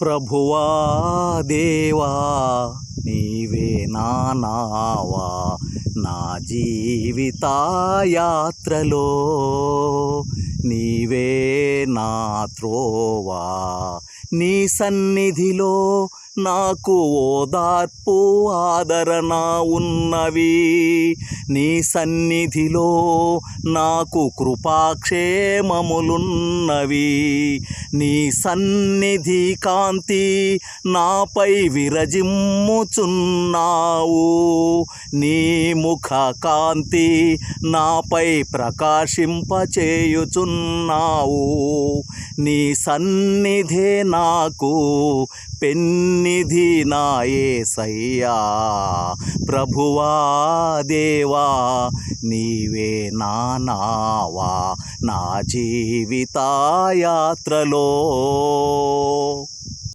ప్రభువా దేవా నీవే నానావా నా జీవిత యాత్రలో నీవే నా త్రోవా నీ సన్నిధిలో నాకు ఓదార్పు ఆదరణ ఉన్నవి. నీ సన్నిధిలో నాకు కృపాక్షేమములున్నవి. నీ సన్నిధి కాంతి నాపై విరజిమ్ముచున్నావు. నీ ముఖ కాంతి నాపై ప్రకాశింపచేయుచున్నావు. నీ సన్నిధే నాకు సన్నిధి నాయే సయ్యా. ప్రభువా దేవా నీవే నానావా నా జీవిత యాత్రలో